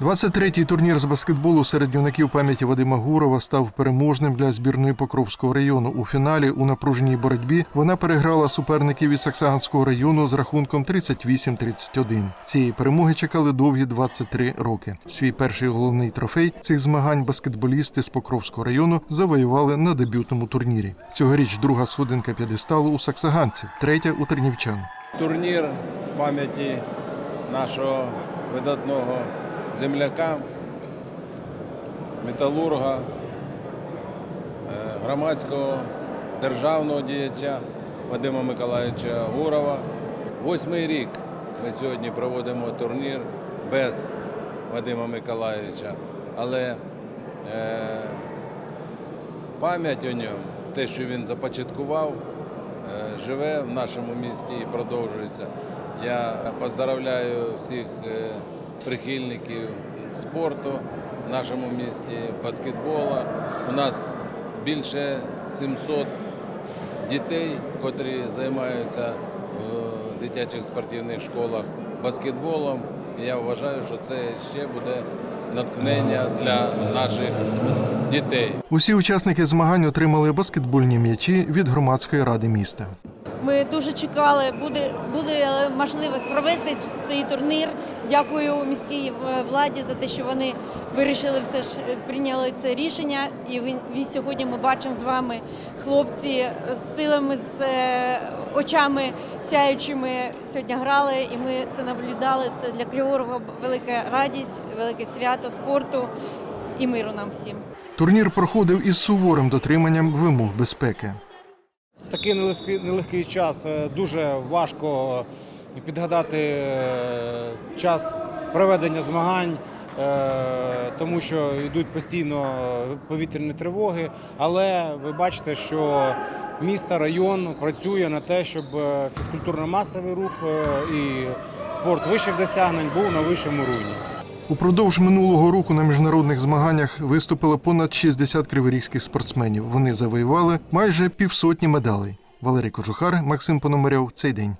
23-й турнір з баскетболу серед юнаків пам'яті Вадима Гурова став переможним для збірної Покровського району. У фіналі у напруженій боротьбі вона переграла суперників із Саксаганського району з рахунком 38-31. Цієї перемоги чекали довгі 23 роки. Свій перший головний трофей цих змагань баскетболісти з Покровського району завоювали на дебютному турнірі. Цьогоріч друга сходинка п'єдесталу у саксаганців, третя у тернівчан. турнір пам'яті нашого видатного земляка, металурга, е, громадського державного діяча Вадима Миколаївича Гурова. Восьмий рік ми сьогодні проводимо турнір без Вадима Миколаївича, але е, пам'ять о ньому, те, що він започаткував, е, живе в нашому місті і продовжується. Я поздравляю всіх прихильників спорту в нашому місті, баскетбола. У нас більше 700 дітей, котрі займаються в дитячих спортивних школах баскетболом. Я вважаю, що це ще буде натхнення для наших дітей. Усі учасники змагань отримали баскетбольні м'ячі від громадської ради міста. Ми дуже чекали, буде, буде можливість провести цей турнір. Дякую міській е, владі за те, що вони вирішили все ж е, прийняли це рішення. І ви сьогодні ми бачимо з вами хлопці з силами, з е, очами сяючими сьогодні грали, і ми це наблюдали. Це для Криворога велика радість, велике свято спорту і миру нам всім. Турнір проходив із суворим дотриманням вимог безпеки. Такий нелегкий, час е, дуже важко підгадати е, час проведення змагань, е, тому що йдуть постійно повітряні тривоги. Але ви бачите, що місто, район працює на те, щоб фізкультурно-масовий рух і спорт вищих досягнень був на вищому рівні. Упродовж минулого року на міжнародних змаганнях виступило понад 60 криворізьких спортсменів. Вони завоювали майже півсотні медалей. Валерій Кожухар, Максим Пономарьов. Цей день.